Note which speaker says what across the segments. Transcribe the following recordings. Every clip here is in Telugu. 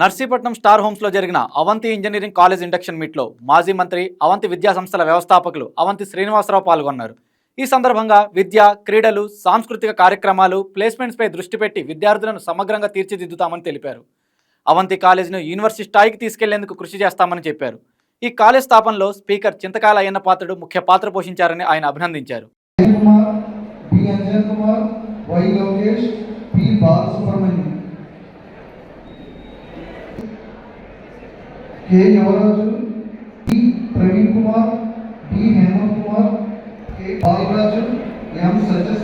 Speaker 1: నర్సీపట్నం స్టార్ హోమ్స్లో జరిగిన అవంతి ఇంజనీరింగ్ కాలేజ్ ఇండక్షన్ మీట్లో మాజీ మంత్రి అవంతి విద్యా సంస్థల వ్యవస్థాపకులు అవంతి శ్రీనివాసరావు పాల్గొన్నారు. ఈ సందర్భంగా విద్య క్రీడలు సాంస్కృతిక కార్యక్రమాలు ప్లేస్మెంట్స్పై దృష్టి పెట్టి విద్యార్థులను సమగ్రంగా తీర్చిదిద్దుతామని తెలిపారు. అవంతి కాలేజీను యూనివర్సిటీ స్థాయికి తీసుకెళ్ళేందుకు కృషి చేస్తామని చెప్పారు. ఈ కాలేజ్ స్థాపనలో స్పీకర్ చింతకాల అయ్యన్న పాత్రుడు ముఖ్య పాత్ర పోషించారని ఆయన అభినందించారు.
Speaker 2: Kumar B Anjan Kumar Y. Lokesh P. Balasubrahmanyam.
Speaker 3: K Yavaraju B Praveen Kumar B Hemanth Kumar K Balaraju M Sajjan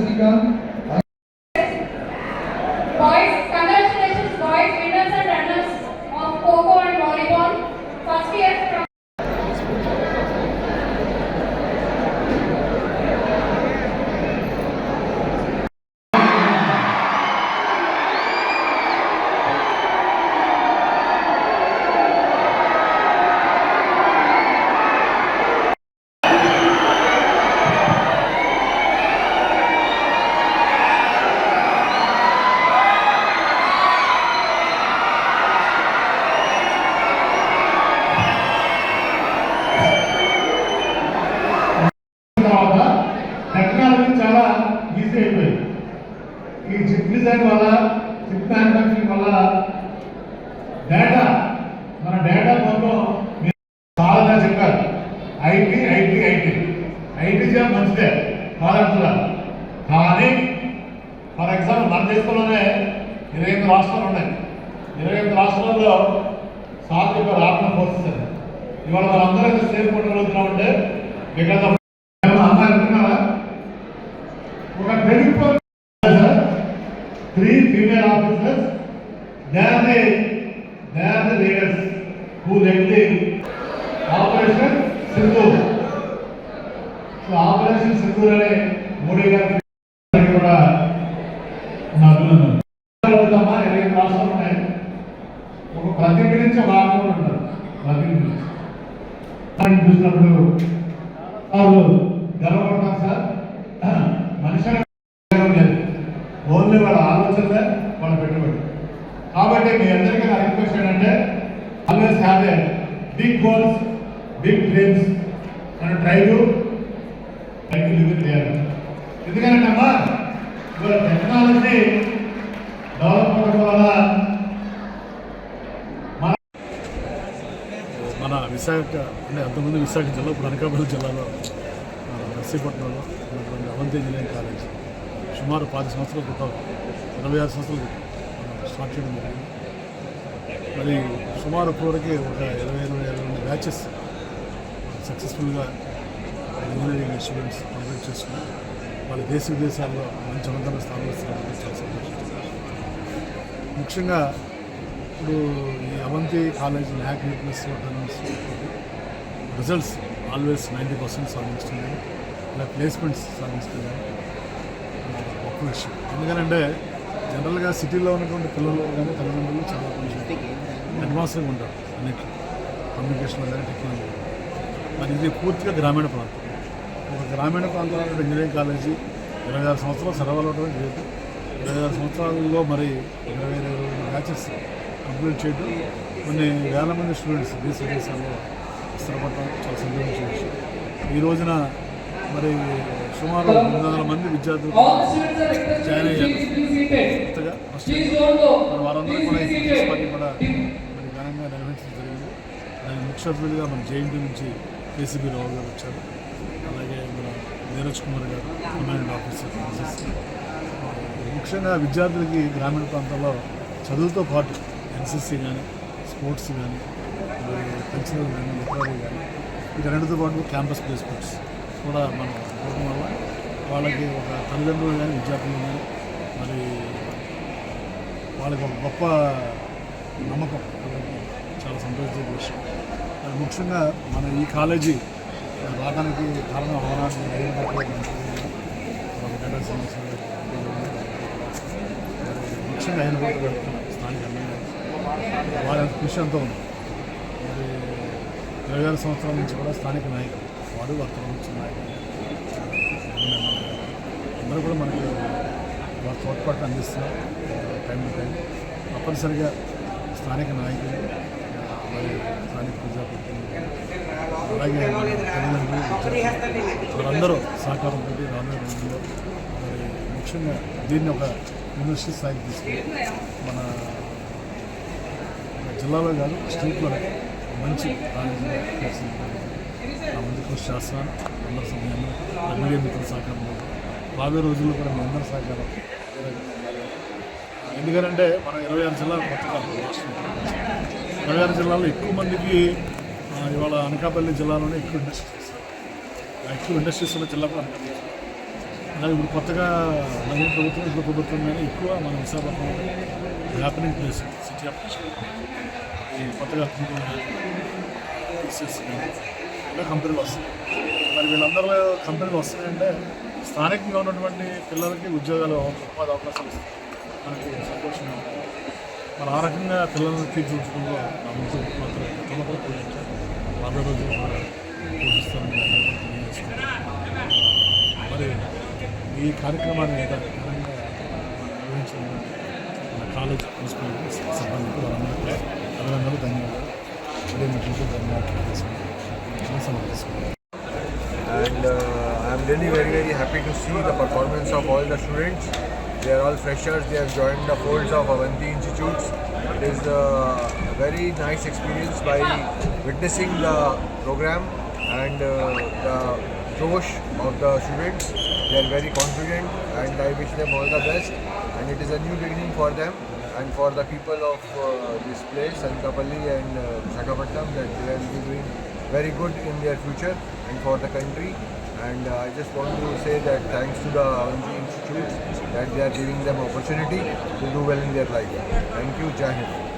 Speaker 3: data మన డేటా మొత్తం చాలా చెప్పారు. IT IT IT IT job మంచిదే. కాదంటున్నా కానీ ఫర్ ఎగ్జాంపుల్ మన దేశంలోనే ఇరవై ఎనిమిది రాష్ట్రాలు ఉన్నాయి. ఇరవై ఎనిమిది రాష్ట్రాల్లో సాత్ చెప్పారు ఆత్మ ఫోర్సెస్ అని ఇవాళ మనందరం సేఫ్ ఉండగలుగుతున్నామంటే బికాస్ ఆఫ్ అనుకున్నారా? ఒక twenty three female officers they are the operation so operation Sindoor అనే మోడీ కూడా నా అభినందన అడుగుతామా రాష్ట్రాలు ఉన్నాయి. ఒక ప్రతినిధించే వారు ఉంటారు చూసినప్పుడు వాళ్ళు గర్వపడతారు సార్ మనిషి లేదు. ఓన్లీ వాళ్ళ ఆలోచన కాబట్టి మీ అందరికీ నా రిక్వెస్ట్ ఏంటంటే always have a big goals big dreams and try to try to live చేయాలి ఎందుకంటే అమ్మా ఇవాళ టెక్నాలజీ డెవలప్ అవ్వడం వల్ల మన
Speaker 4: విశాఖ అంటే అంతకుముందు విశాఖ జిల్లా ఇప్పుడు అనకాపల్లి జిల్లాలో నర్సీపట్నంలో ఉన్నటువంటి అవంతి ఇంజనీరింగ్ కాలేజ్. సుమారు పది సంవత్సరాల క్రితం ఇరవై ఆరు సంవత్సరాల క్రితం స్టార్ట్ చేయడం జరిగింది. మరి సుమారు ఇప్పటివరకు ఒక ఇరవై ఇరవై ఇరవై రెండు బ్యాచెస్ సక్సెస్ఫుల్గా ఇంజనీరింగ్ స్టూడెంట్స్ కంప్లీట్ చేసుకుని వాళ్ళ దేశ విదేశాల్లో మంచి ఉన్నత స్థానంలో చాలా సంతోషం ముఖ్యంగా ఇప్పుడు ఈ Avanti college lack neatness results always ninety percent సాధిస్తుంది ఇలా ప్లేస్మెంట్స్ సాధిస్తుంది గొప్ప విషయం. ఎందుకంటే జనరల్గా సిటీలో ఉన్నటువంటి పిల్లలు కానీ తల్లిదండ్రులు చాలా కొంచెం అడ్వాన్స్గా ఉంటారు. అన్నిట్లో కమ్యూనికేషన్లో కానీ టెక్నాలజీ మరి ఇది పూర్తిగా గ్రామీణ ప్రాంతం. ఒక గ్రామీణ ప్రాంతంలో ఇంజనీరింగ్ కాలేజీ ఇరవై ఆరు సంవత్సరాలు సెలవులు అవడం లేదు ఇరవై ఆరు సంవత్సరాల్లో మరి ఇరవై ఇరవై బ్యాచెస్ కంప్లీట్ చేయడం కొన్ని వేల మంది స్టూడెంట్స్ దేశ విదేశాల్లో స్థిరపడటం చాలా సంతోషించే విషయం. ఈ రోజున మరి సుమారు రెండు వందల మంది విద్యార్థులు జాయిన్ అయ్యారు. కొత్తగా ఫస్ట్ వారందరూ కూడా ఈ పార్టీ కూడా మరి ఘనంగా నిర్వహించడం జరిగింది. దాని ముఖ్య అతిథులుగా మన జేఎన్టీ నుంచి కేసీబీ రావు గారు వచ్చారు. అలాగే మన నీరజ్ కుమార్ గారు కమాండెంట్ ఆఫీసర్. ముఖ్యంగా విద్యార్థులకి గ్రామీణ ప్రాంతాల్లో చదువుతో పాటు ఎన్సీసీ కానీ స్పోర్ట్స్ కానీ కల్చరల్ కానీ లిటరీ కానీ వీటన్నిటితో పాటు క్యాంపస్ ప్లేస్మెంట్స్ కూడా మనం ఇవ్వడం వల్ల వాళ్ళకి ఒక తల్లిదండ్రులు కానీ విద్యార్థులు కానీ మరి వాళ్ళకి ఒక గొప్ప నమ్మకం. చాలా సంతోషించే విషయం. మరి ముఖ్యంగా మన ఈ కాలేజీ రావడానికి కారణం అవడానికి ముఖ్యంగా ఆయన కూడా పెడుతున్నాం స్థానిక వాళ్ళ కృషి అంతా ఉంది. మరి ఇరవై ఆరు సంవత్సరాల నుంచి కూడా స్థానిక నాయకులు వాడు వర్తనం వచ్చిన అందరూ కూడా మనకి వారి తోడ్పాటు అందిస్తున్నారు. Time to time. తప్పనిసరిగా స్థానిక నాయకులు మరి స్థానిక ప్రజాప్రతినిధులు అలాగే తల్లిదండ్రులు విద్యార్థులు వారందరూ సహకారంతో రానున్న రోజుల్లో మరి ముఖ్యంగా దీన్ని ఒక యూనివర్సిటీ స్థాయికి తీసుకుని మన జిల్లాలో కాదు స్టేట్లో మంచి కాలేజీగా తీర్చిదిద్దాలని నా ముందు కృషి చేస్తున్నాను అందరి సమయంలో ఎమ్మెల్యే మిత్రుల సహకారంలో రాబోయే రోజుల్లో కూడా మీ అందరి సహకారం. ఎందుకంటే మనం ఇరవై ఆరు జిల్లాలు కొత్తగా రాష్ట్రం ఇరవై ఆరు జిల్లాలో ఎక్కువ మందికి ఇవాళ అనకాపల్లి జిల్లాలోనే ఎక్కువ ఇండస్ట్రీస్ ఎక్కువ ఇండస్ట్రీస్ ఉన్న జిల్లా కూడా అనకాపల్లి. అలాగే ఇప్పుడు కొత్తగా నవీన ప్రభుత్వం ఇప్పుడు ప్రభుత్వం కానీ ఎక్కువ మన Visakhapatnam happening place city of ఈ కొత్తగా టీసీఎస్ కంపెనీలు వస్తాయి మరి వీళ్ళందరూ కంపెనీలు వస్తున్నాయంటే స్థానికంగా ఉన్నటువంటి పిల్లలకి ఉద్యోగాలు ఉపాధి అవకాశాలు ఇస్తాయి మనకి సంతోషంగా ఉంటుంది. మరి ఆ రకంగా పిల్లలను తీర్చిదిద్దుకుంటూ నా ముందు మాత్రం గతంలో కూడా పోయించారు రాబోయే రోజులు కూడా పోషిస్తారని మరి ఈ కార్యక్రమాన్ని ఏదో ఘనంగా నిర్వహించిన మన కాలేజ్ ప్రిన్సిపల్ సిబ్బందికి వాళ్ళందరికీ అభినందనలు ధన్యవాదాలు. మరియు మీకు ధన్యవాదాలు
Speaker 5: and uh, I'm really very very happy to see the performance of all the students. They are all freshers. They have joined the folds of Avanti Institutes. It is a very nice experience by witnessing the program and uh, the josh of the students. They are very confident, and I wish them all the best. And it is a new beginning for them and for the people of uh, this place, Ankapalli and uh, that they be doing very good in their future and for the country. And uh, I just want to say that thanks to the Avanti Institute that they are giving them opportunity to do well in their life. Thank you, Jai.